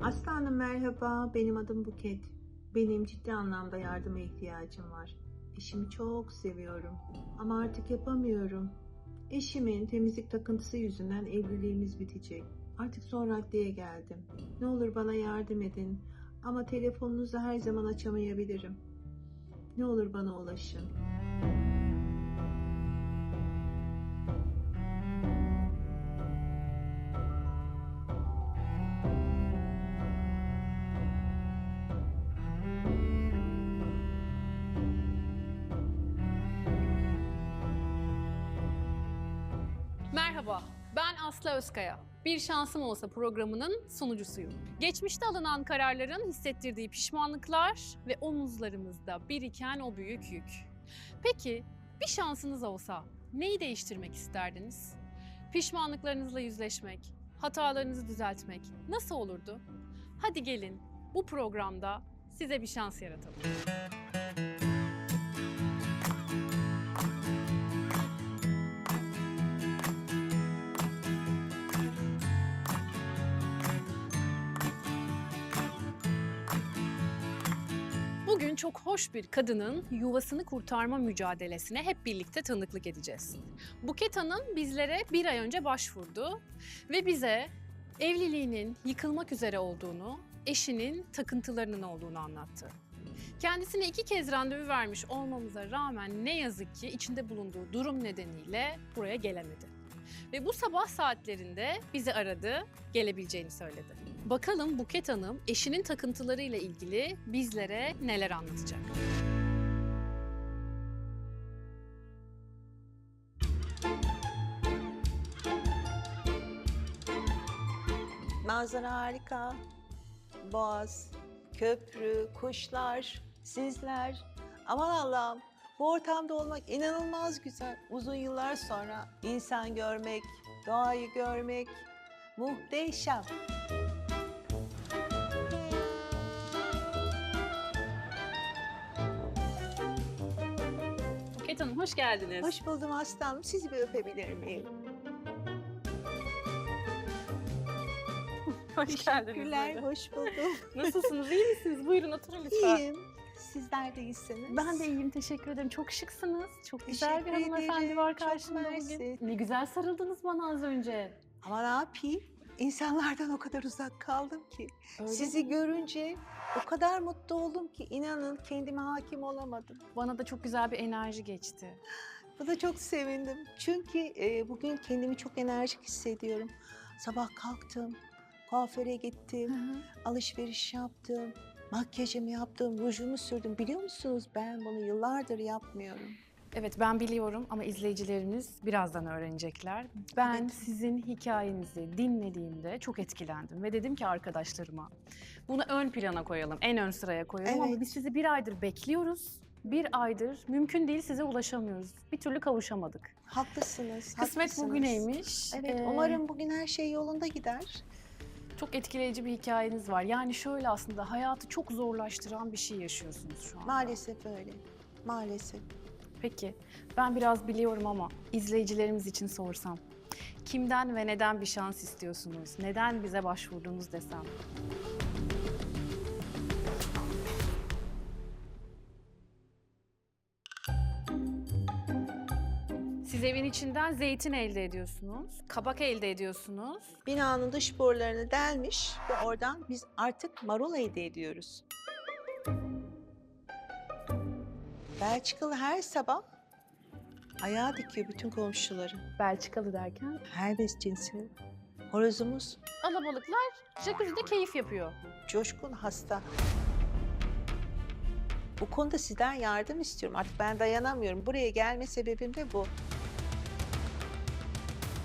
Aslanım merhaba, benim adım Buket. Benim ciddi anlamda yardıma ihtiyacım var. Eşimi çok seviyorum ama artık yapamıyorum. Eşimin temizlik takıntısı yüzünden evliliğimiz bitecek. Artık son raddeye geldim. Ne olur bana yardım edin ama telefonunuzu her zaman açamayabilirim. Ne olur bana ulaşın. Merhaba, ben Aslı Özkaya. Bir Şansım Olsa programının sunucusuyum. Geçmişte alınan kararların hissettirdiği pişmanlıklar ve omuzlarımızda biriken o büyük yük. Peki, bir şansınız olsa neyi değiştirmek isterdiniz? Pişmanlıklarınızla yüzleşmek, hatalarınızı düzeltmek nasıl olurdu? Hadi gelin bu programda size bir şans yaratalım. Bugün çok hoş bir kadının yuvasını kurtarma mücadelesine hep birlikte tanıklık edeceğiz. Buket Hanım bizlere bir ay önce başvurdu ve bize evliliğinin yıkılmak üzere olduğunu, eşinin takıntılarının olduğunu anlattı. Kendisine iki kez randevu vermiş olmamıza rağmen ne yazık ki içinde bulunduğu durum nedeniyle buraya gelemedi. Ve bu sabah saatlerinde bizi aradı, gelebileceğini söyledi. Bakalım Buket Hanım eşinin takıntılarıyla ilgili bizlere neler anlatacak. Manzara harika. Boğaz, köprü, kuşlar, sizler. Aman Allah'ım bu ortamda olmak inanılmaz güzel. Uzun yıllar sonra insan görmek, doğayı görmek muhteşem. Buket Hanım hoş geldiniz. Hoş buldum aslanım. Sizi bir öpebilir miyim? hoş Teşekkürler, hoş buldum. Nasılsınız? İyi misiniz? Buyurun oturun lütfen. İyiyim. Sizler de iyisiniz. Ben de iyiyim, teşekkür ederim. Çok şıksınız. Çok güzel bir hanımefendi var karşımda bugün. Ne güzel sarıldınız bana az önce. Ama ne yapayım? İnsanlardan o kadar uzak kaldım ki. Öyle Sizi mi? görünce o kadar mutlu oldum ki inanın kendime hakim olamadım. Bana da çok güzel bir enerji geçti. Bu da çok sevindim. Çünkü e, bugün kendimi çok enerjik hissediyorum. Sabah kalktım, kuaföre gittim, alışveriş yaptım, makyajımı yaptım, rujumu sürdüm. Biliyor musunuz ben bunu yıllardır yapmıyorum. Evet ben biliyorum ama izleyicilerimiz birazdan öğrenecekler. Ben Evet. sizin hikayenizi dinlediğimde çok etkilendim ve dedim ki arkadaşlarıma bunu ön plana koyalım, en ön sıraya koyalım ama Evet. biz sizi bir aydır bekliyoruz. Bir aydır mümkün değil size ulaşamıyoruz. Bir türlü kavuşamadık. Haklısınız. Kısmet haklısınız. bugüneymiş. Evet, Ee, umarım bugün her şey yolunda gider. Çok etkileyici bir hikayeniz var. Yani şöyle aslında hayatı çok zorlaştıran bir şey yaşıyorsunuz şu an. Maalesef öyle. Maalesef. Peki ben biraz biliyorum ama izleyicilerimiz için sorsam. Kimden ve neden bir şans istiyorsunuz? Neden bize başvurdunuz desem? Siz evin içinden zeytin elde ediyorsunuz, kabak elde ediyorsunuz. Binanın dış borularını delmiş ve oradan biz artık marul elde ediyoruz. Belçikalı her sabah ayağa dikiyor bütün komşuları. Belçikalı derken Her bes cinsi. Horozumuz alabalıklar jacuzzi'de keyif yapıyor. coşkun hasta. Bu konuda sizden yardım istiyorum. Artık ben dayanamıyorum. Buraya gelme sebebim de bu.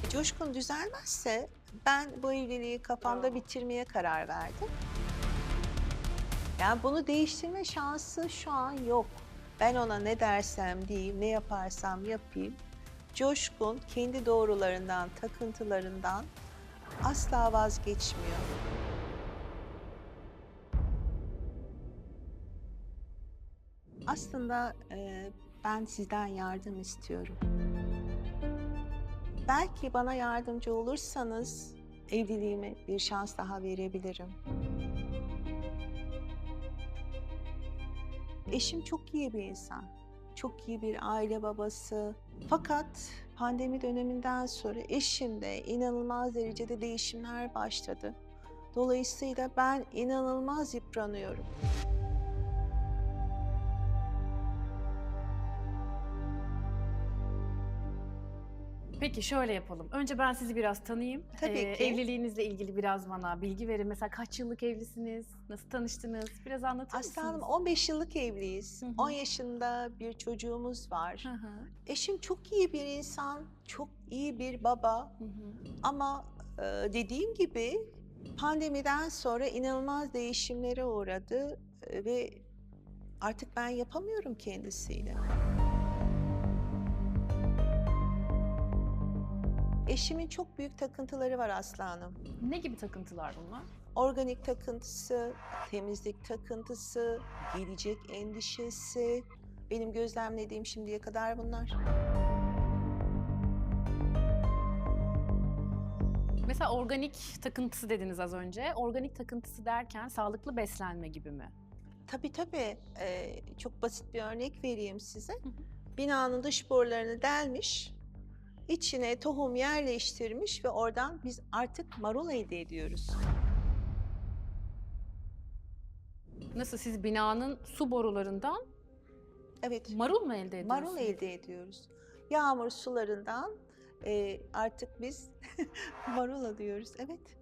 E, Coşkun düzelmezse ben bu evliliği kafamda bitirmeye karar verdim. Yani bunu değiştirme şansı şu an yok. Ben ona ne dersem diyeyim, ne yaparsam yapayım. Coşkun kendi doğrularından, takıntılarından asla vazgeçmiyor. Aslında e, ben sizden yardım istiyorum. Belki bana yardımcı olursanız evliliğime bir şans daha verebilirim. Eşim çok iyi bir insan. Çok iyi bir aile babası. Fakat pandemi döneminden sonra eşimde inanılmaz derecede değişimler başladı. Dolayısıyla ben inanılmaz yıpranıyorum. Peki şöyle yapalım. Önce ben sizi biraz tanıyayım. Tabii Ee, ki. Evliliğinizle ilgili biraz bana bilgi verin. Mesela kaç yıllık evlisiniz? Nasıl tanıştınız? Biraz anlatır mısınız? 15 yıllık evliyiz. Hı hı. 10 yaşında bir çocuğumuz var. Hı hı, Eşim çok iyi bir insan, çok iyi bir baba. hı hı. Ama e, dediğim gibi pandemiden sonra inanılmaz değişimlere uğradı e, ve artık ben yapamıyorum kendisiyle. Eşimin çok büyük takıntıları var Aslı Hanım. Ne gibi takıntılar bunlar? Organik takıntısı, temizlik takıntısı, gelecek endişesi. Benim gözlemlediğim şimdiye kadar bunlar. Mesela organik takıntısı dediniz az önce. Organik takıntısı derken sağlıklı beslenme gibi mi? Tabii tabii. Ee, çok basit bir örnek vereyim size. Binanın dış borularını delmiş, içine tohum yerleştirmiş ve oradan biz artık marul elde ediyoruz. Nasıl siz binanın su borularından Evet, marul mu elde ediyorsunuz? marul elde ediyoruz. Yağmur sularından e, artık biz marul alıyoruz. Evet.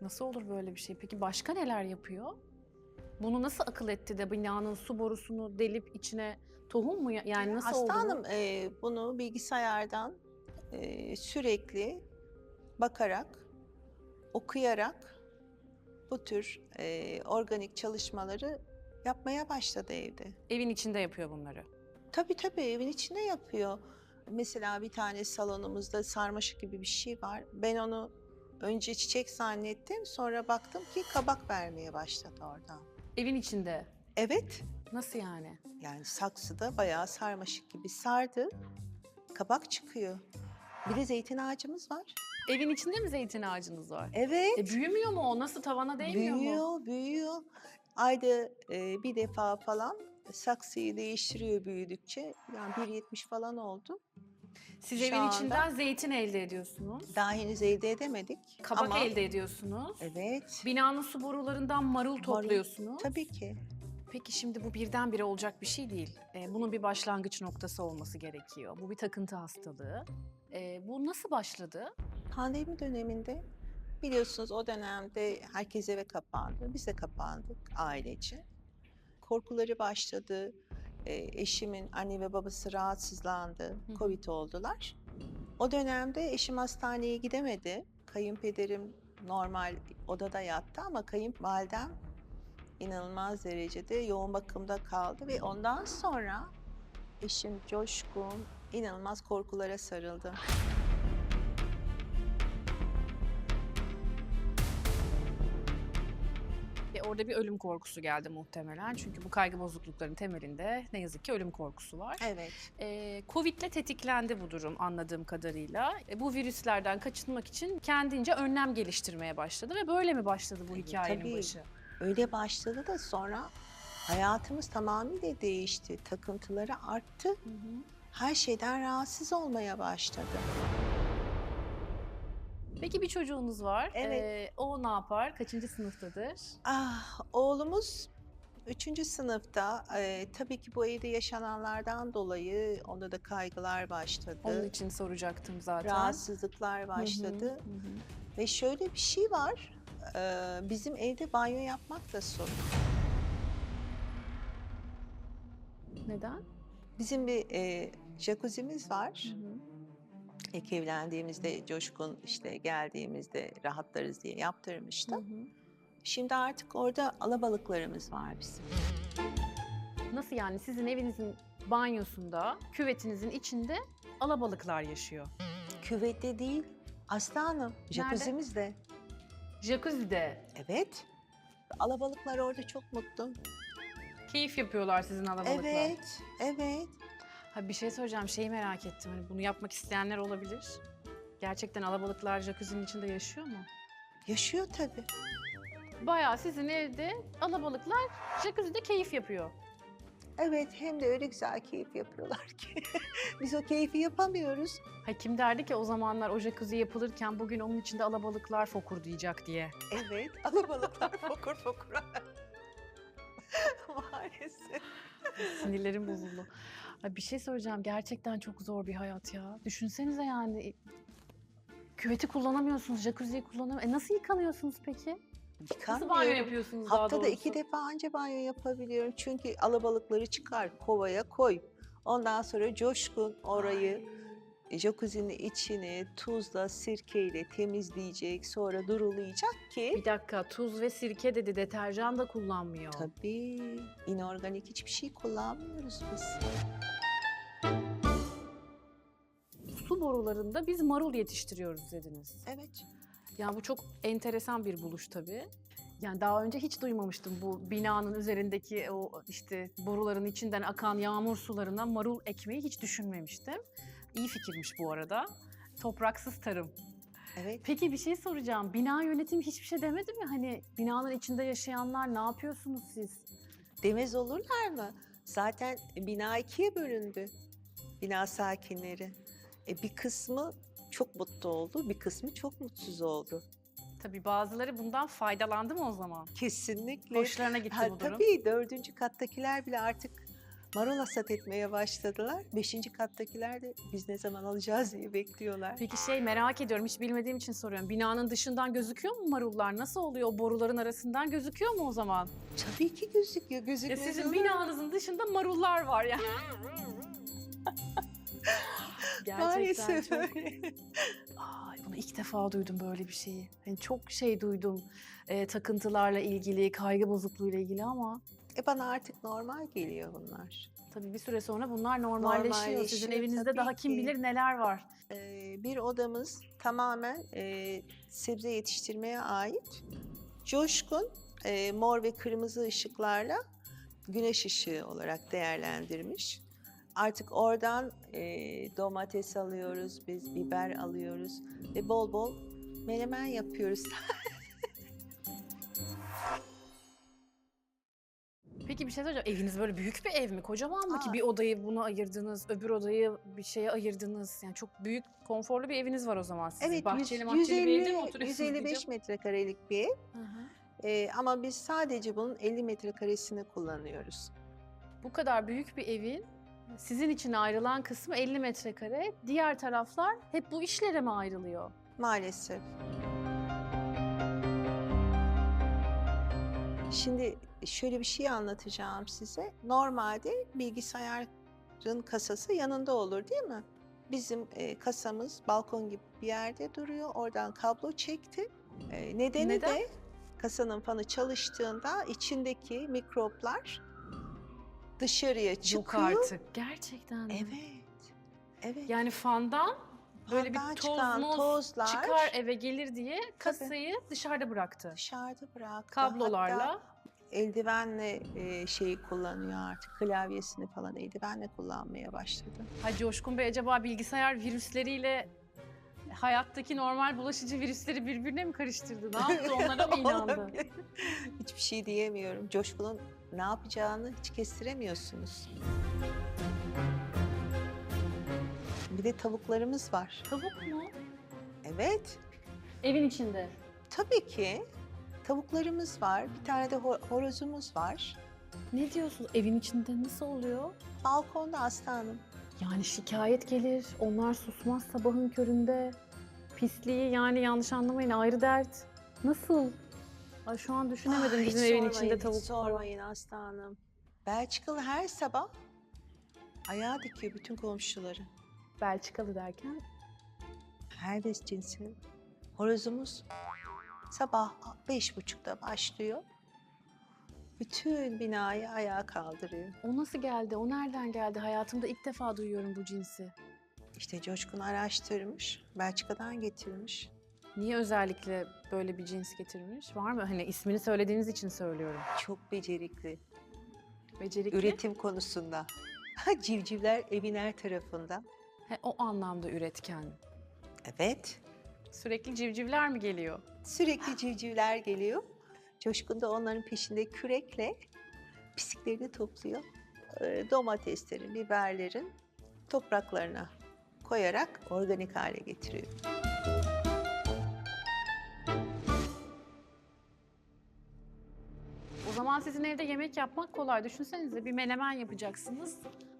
Nasıl olur böyle bir şey? Peki başka neler yapıyor? Bunu nasıl akıl etti de binanın su borusunu delip içine tohum mu ya- yani nasıl oldu? bu? Aslanım e, bunu bilgisayardan e, sürekli bakarak, okuyarak bu tür e, organik çalışmaları yapmaya başladı evde. Evin içinde yapıyor bunları. Tabii tabii evin içinde yapıyor. Mesela bir tane salonumuzda sarmaşık gibi bir şey var. Ben onu önce çiçek zannettim. Sonra baktım ki kabak vermeye başladı oradan. Evin içinde. Evet, Nasıl yani? yani saksıda bayağı sarmaşık gibi sardı. Kabak çıkıyor. Bir de zeytin ağacımız var. Evin içinde mi zeytin ağacınız var? Evet. E büyümüyor mu o? Nasıl tavana değmiyor mu? büyüyor, büyüyor. Ayda e, bir defa falan saksıyı değiştiriyor büyüdükçe. Yani 1.70 falan oldu. Siz Şu evin anda- içinden zeytin elde ediyorsunuz. Daha henüz elde edemedik. Kabak ama elde ediyorsunuz. Evet. Binanın su borularından marul topluyorsunuz. Tabii ki. Peki şimdi bu birdenbire olacak bir şey değil. Ee, bunun bir başlangıç noktası olması gerekiyor. Bu bir takıntı hastalığı. Ee, bu nasıl başladı? Pandemi döneminde biliyorsunuz o dönemde herkes eve kapandı. Biz de kapandık ailece. Korkuları başladı. E, eşimin anne ve babası rahatsızlandı. hı. Covid oldular. O dönemde eşim hastaneye gidemedi. Kayınpederim normal odada yattı ama kayınvalidem inanılmaz derecede yoğun bakımda kaldı ve ondan sonra eşim Coşkun inanılmaz korkulara sarıldı. E, orada bir ölüm korkusu geldi muhtemelen. Çünkü bu kaygı bozuklukların temelinde ne yazık ki ölüm korkusu var. Evet. E, Covid'le tetiklendi bu durum anladığım kadarıyla. E, bu virüslerden kaçınmak için kendince önlem geliştirmeye başladı ve böyle mi başladı bu hikayenin tabii. başı? Öyle başladı da sonra hayatımız tamamıyla değişti. Takıntıları arttı. Hı hı. Her şeyden rahatsız olmaya başladı. Peki bir çocuğunuz var. Evet. E, o ne yapar? Kaçıncı sınıftadır? Ah, oğlumuz üçüncü sınıfta. Ee, tabii ki bu evde yaşananlardan dolayı onda da kaygılar başladı. Onun için soracaktım zaten. Rahatsızlıklar Hı hı, başladı. hı hı. Ve şöyle bir şey var. Ee, bizim evde banyo yapmak da sorun. Neden? Bizim bir e, jacuzzi'miz var. Hı hı. İlk evlendiğimizde Coşkun işte geldiğimizde rahatlarız diye yaptırmıştı. Hı hı. Şimdi artık orada alabalıklarımız var bizim. Nasıl yani sizin evinizin banyosunda, küvetinizin içinde alabalıklar yaşıyor? Küvette değil, Aslı Hanım, jacuzzi'miz de. Jacuzzi'de Evet. Alabalıklar orada çok mutlu. keyif yapıyorlar sizin alabalıklar. Evet, evet. Ha bir şey soracağım, şeyi merak ettim. Hani bunu yapmak isteyenler olabilir. Gerçekten alabalıklar jacuzzi'nin içinde yaşıyor mu? Yaşıyor tabii. Bayağı sizin evde alabalıklar jacuzzi'de keyif yapıyor. Evet hem de öyle güzel keyif yapıyorlar ki. Biz o keyfi yapamıyoruz. Ha, kim derdi ki o zamanlar o jacuzzi yapılırken bugün onun içinde alabalıklar fokurdayacak diye. Evet alabalıklar fokur fokur. Maalesef. Sinirlerim bozuldu. Ay bir şey söyleyeceğim. Gerçekten çok zor bir hayat ya. Düşünsenize yani. Küveti kullanamıyorsunuz, jacuzziyi kullanamıyorsunuz. E nasıl yıkanıyorsunuz peki? Nasıl banyo yapıyorsunuz daha Haftada doğrusu? iki defa anca banyo yapabiliyorum. Çünkü alabalıkları çıkar, kovaya koy. Ondan sonra coşkun orayı Ay. jacuzzi'nin içini tuzla, sirkeyle temizleyecek, sonra durulayacak ki... Bir dakika tuz ve sirke dedi deterjan da kullanmıyor. Tabii inorganik hiçbir şey kullanmıyoruz biz. Su borularında biz marul yetiştiriyoruz dediniz. Evet. Yani bu çok enteresan bir buluş tabii. Yani daha önce hiç duymamıştım bu binanın üzerindeki o işte boruların içinden akan yağmur sularına marul ekmeği hiç düşünmemiştim. İyi fikirmiş bu arada. Topraksız tarım. Evet. Peki bir şey soracağım. Bina yönetimi hiçbir şey demedi mi? Hani binanın içinde yaşayanlar ne yapıyorsunuz siz? Demez olurlar mı? Zaten bina ikiye bölündü. Bina sakinleri. E, bir kısmı çok mutlu oldu, bir kısmı çok mutsuz oldu. Tabii bazıları bundan faydalandı mı o zaman? Kesinlikle. Hoşlarına gitti Ha, bu durum. tabii dördüncü kattakiler bile artık marul hasat etmeye başladılar. Beşinci kattakiler de biz ne zaman alacağız diye bekliyorlar. Peki şey merak ediyorum hiç bilmediğim için soruyorum. Binanın dışından gözüküyor mu marullar? Nasıl oluyor? O boruların arasından gözüküyor mu o zaman? Tabii ki gözüküyor, Ya gözükmez sizin olur mu? binanızın dışında marullar var ya. Gerçekten Maalesef çok... öyle. Ay, bunu ilk defa duydum böyle bir şeyi. Yani çok şey duydum e, takıntılarla ilgili, kaygı bozukluğuyla ilgili ama E bana artık normal geliyor bunlar. tabii bir süre sonra bunlar normalleşiyor. Sizin Normalleşiyor, evinizde tabii daha kim ki. bilir neler var. Ee, bir odamız tamamen e, sebze yetiştirmeye ait. Coşkun e, mor ve kırmızı ışıklarla güneş ışığı olarak değerlendirmiş. Artık oradan e, domates alıyoruz, biz biber alıyoruz ve bol bol menemen yapıyoruz. Peki bir şey söyleyeceğim. Eviniz böyle büyük bir ev mi? Kocaman mı ki Aa. bir odayı buna ayırdınız, öbür odayı bir şeye ayırdınız? Yani çok büyük, konforlu bir eviniz var o zaman sizin. evet, bahçeli mahçeli bir evde mi 150 oturuyorsunuz 155 diyeceğim. metrekarelik bir ev. Hı hı. E, ama biz sadece bunun 50 metrekaresini kullanıyoruz. Bu kadar büyük bir evin sizin için ayrılan kısmı 50 metrekare. Diğer taraflar hep bu işlere mi ayrılıyor? Maalesef. Şimdi şöyle bir şey anlatacağım size. Normalde bilgisayarın kasası yanında olur değil mi? Bizim e, kasamız balkon gibi bir yerde duruyor. Oradan kablo çekti. E, nedeni Neden? de kasanın fanı çalıştığında içindeki mikroplar dışarıya çıkıyor. Yok artık. Gerçekten mi? Evet. Evet. Yani fandan böyle bir toz çıkan moz tozlar çıkar eve gelir diye kasayı dışarıda bıraktı. dışarıda bıraktı. Kablolarla. Hatta eldivenle e, şeyi kullanıyor artık. Klavyesini falan eldivenle kullanmaya başladı. Ha Coşkun Bey acaba bilgisayar virüsleriyle hayattaki normal bulaşıcı virüsleri birbirine mi karıştırdı? Ne yaptı? Onlara mı inandı? Olabilir. Hiçbir şey diyemiyorum. Coşkun'un ne yapacağını hiç kestiremiyorsunuz. Bir de tavuklarımız var. Tavuk mu? Evet, Evin içinde. tabii ki. Tavuklarımız var. Bir tane de ho- horozumuz var. Ne diyorsun? Evin içinde nasıl oluyor? Balkonda aslanım. Yani şikayet gelir, onlar susmaz sabahın köründe. Pisliği yani yanlış anlamayın ayrı dert. Nasıl? Ay şu an düşünemedim hiç bizim evin sormayın, içinde hiç tavuk falan. sormayın aslanım. Belçikalı her sabah ayağa dikiyor bütün komşuları. Belçikalı derken Herdes cinsi. Horozumuz sabah beş buçukta başlıyor. Bütün binayı ayağa kaldırıyor. o nasıl geldi? O nereden geldi? Hayatımda ilk defa duyuyorum bu cinsi. İşte Coşkun araştırmış, Belçika'dan getirmiş. Niye özellikle böyle bir cins getirmiş? Var mı? Hani ismini söylediğiniz için söylüyorum. Çok becerikli. Becerikli. Üretim konusunda. Civcivler evin her tarafında. He, o anlamda üretken. Evet. Sürekli civcivler mi geliyor? Sürekli civcivler geliyor. Coşkun da onların peşinde kürekle pisliklerini topluyor. e, domateslerin, biberlerin topraklarına koyarak organik hale getiriyorum. Zaman sizin evde yemek yapmak kolay. Düşünsenize bir menemen yapacaksınız.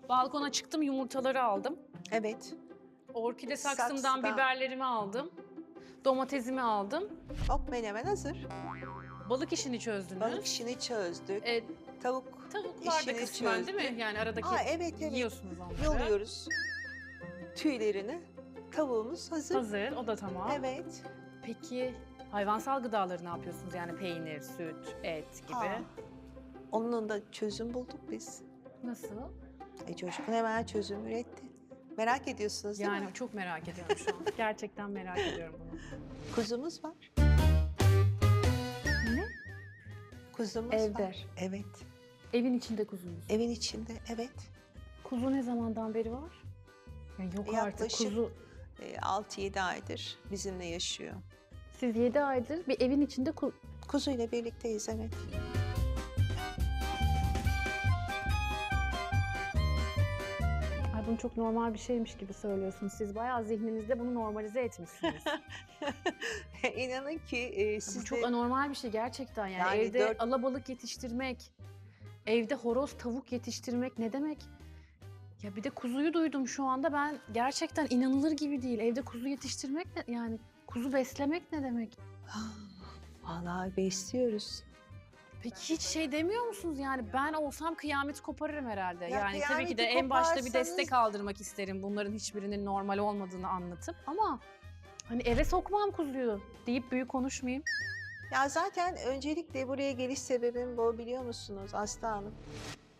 Balkona çıktım yumurtaları aldım. Evet. Orkide saksımdan Saksıdan. biberlerimi aldım. Domatesimi aldım. Hop menemen hazır. Balık işini çözdünüz. Balık işini çözdük. E, Tavuk tavuklar da işini kısmen değil mi? çözdük. Yani aradaki Aa, evet evet. yiyorsunuz onları. Yoluyoruz. Tüylerini. Tavuğumuz hazır. Hazır, o da tamam. Evet. Peki hayvansal gıdaları ne yapıyorsunuz? Yani peynir, süt, et gibi. Aa, onun da çözüm bulduk biz. Nasıl? E Coşkun hemen çözüm üretti. Merak ediyorsunuz değil Yani mi? çok merak ediyorum şu an. Gerçekten merak ediyorum bunu. Kuzumuz var. Ne? Kuzumuz Evde. var. Evet. Evin içinde kuzunuz. Evin içinde evet. Kuzu ne zamandan beri var? Ya yok artık Yaklaşık- kuzu. E, 6-7 aydır bizimle yaşıyor. Siz 7 aydır bir evin içinde ku- Kuzuyla birlikteyiz evet. Ay bunu çok normal bir şeymiş gibi söylüyorsunuz. Siz bayağı zihninizde bunu normalize etmişsiniz. İnanın ki e, Bu siz çok de anormal bir şey gerçekten yani. Yani evde dört- alabalık yetiştirmek, evde horoz tavuk yetiştirmek ne demek? Ya bir de kuzuyu duydum şu anda ben gerçekten inanılır gibi değil. Evde kuzu yetiştirmek ne yani kuzu beslemek ne demek? Vallahi besliyoruz. Peki hiç şey demiyor musunuz yani ben olsam kıyamet koparırım herhalde. Ya yani tabii ki de kıyameti en başta bir koparsanız- destek aldırmak isterim bunların hiçbirinin normal olmadığını anlatıp ama hani eve sokmam kuzuyu deyip büyük konuşmayayım. Ya zaten öncelikle buraya geliş sebebim bu biliyor musunuz Aslı Hanım?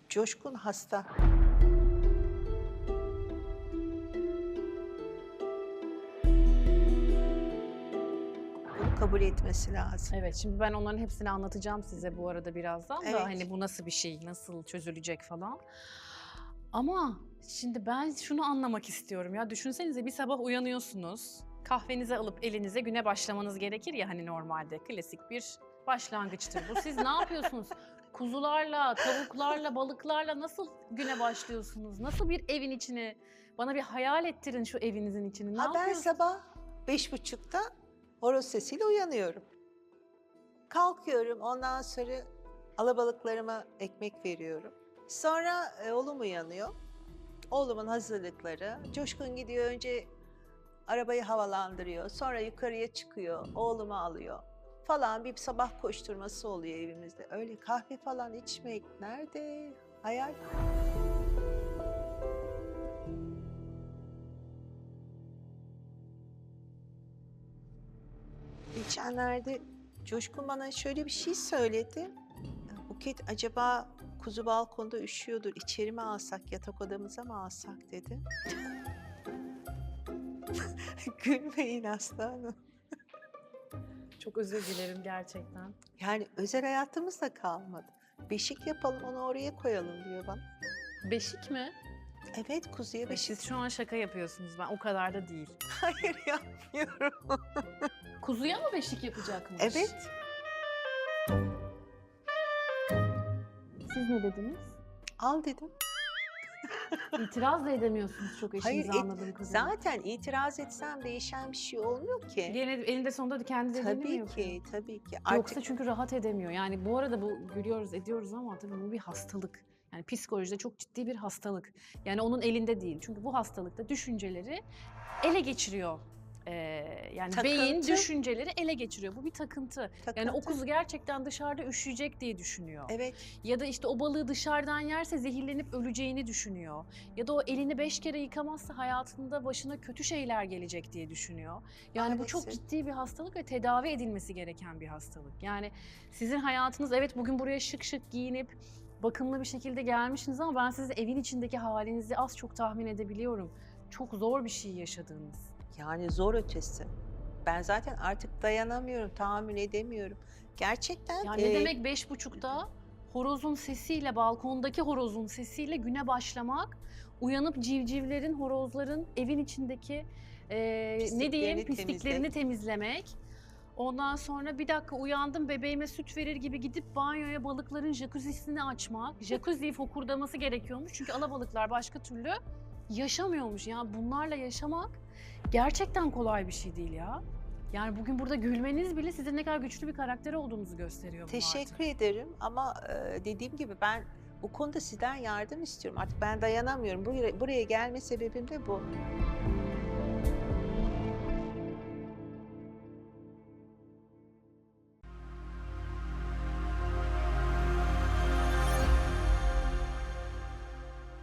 Coşkun hasta. Kabul etmesi lazım. Evet şimdi ben onların hepsini anlatacağım size bu arada birazdan Evet. da hani bu nasıl bir şey, nasıl çözülecek falan. Ama şimdi ben şunu anlamak istiyorum ya düşünsenize bir sabah uyanıyorsunuz. Kahvenizi alıp elinize güne başlamanız gerekir ya hani normalde klasik bir başlangıçtır bu. Siz ne yapıyorsunuz? Kuzularla, tavuklarla, balıklarla nasıl güne başlıyorsunuz? Nasıl bir evin içini? Bana bir hayal ettirin şu evinizin içini. Ne Ha ben sabah beş buçukta horoz sesiyle uyanıyorum. Kalkıyorum ondan sonra alabalıklarıma ekmek veriyorum. Sonra e, oğlum uyanıyor. Oğlumun hazırlıkları. Coşkun gidiyor önce arabayı havalandırıyor. Sonra yukarıya çıkıyor. Oğlumu alıyor falan bir sabah koşturması oluyor evimizde. Öyle kahve falan içmek nerede? Hayal. Geçenlerde Coşkun bana şöyle bir şey söyledi. Buket acaba kuzu balkonda üşüyordur. İçeri mi alsak, yatak odamıza mı alsak dedi. Gülmeyin aslanım. Çok özür dilerim gerçekten. Yani özel hayatımız da kalmadı. Beşik yapalım onu oraya koyalım diyor bana. Beşik mi? Evet kuzuya beşik. Siz şu an şaka yapıyorsunuz. Ben o kadar da değil. Hayır yapmıyorum. Kuzuya mı beşik yapacakmış? evet. Siz ne dediniz? Al dedim. İtiraz da edemiyorsunuz çok eşinize Hayır, et- anladığım kadarıyla. Zaten itiraz etsem değişen bir şey olmuyor ki. Gene elinde sonunda da kendi dediğini mi Tabii yapıyor? ki, tabii ki. Yoksa çünkü rahat edemiyor. Yani bu arada bu gülüyoruz ediyoruz ama tabii bu bir hastalık. Yani psikolojide çok ciddi bir hastalık. Yani onun elinde değil. Çünkü bu hastalıkta düşünceleri ele geçiriyor. Ee, yani beyin Takıntı. düşünceleri ele geçiriyor. Bu bir takıntı. Yani o Takıntı. kuzu gerçekten dışarıda üşüyecek diye düşünüyor. Evet, Ya da işte o balığı dışarıdan yerse zehirlenip öleceğini düşünüyor. Ya da o elini beş kere yıkamazsa hayatında başına kötü şeyler gelecek diye düşünüyor. Yani bu çok Maalesef. ciddi bir hastalık ve tedavi edilmesi gereken bir hastalık. Yani sizin hayatınız evet bugün buraya şık şık giyinip bakımlı bir şekilde gelmişsiniz ama ben sizin evin içindeki halinizi az çok tahmin edebiliyorum. Çok zor bir şey yaşadığınız. yani zor ötesi. Ben zaten artık dayanamıyorum, tahammül edemiyorum. Gerçekten Yani e, ne demek beş buçukta horozun sesiyle, balkondaki horozun sesiyle güne başlamak, uyanıp civcivlerin, horozların evin içindeki e, ne diyeyim pisliklerini temizlemek. Ondan sonra bir dakika uyandım bebeğime süt verir gibi gidip banyoya balıkların jacuzzisini açmak. Jacuzziyi fokurdaması gerekiyormuş çünkü alabalıklar başka türlü yaşamıyormuş. Yani bunlarla yaşamak gerçekten kolay bir şey değil ya. Yani bugün burada gülmeniz bile sizin ne kadar güçlü bir karakter olduğunuzu gösteriyor Teşekkür artık. ederim ama e, dediğim gibi ben bu konuda sizden yardım istiyorum. Artık ben dayanamıyorum. Buraya, buraya gelme sebebim de bu.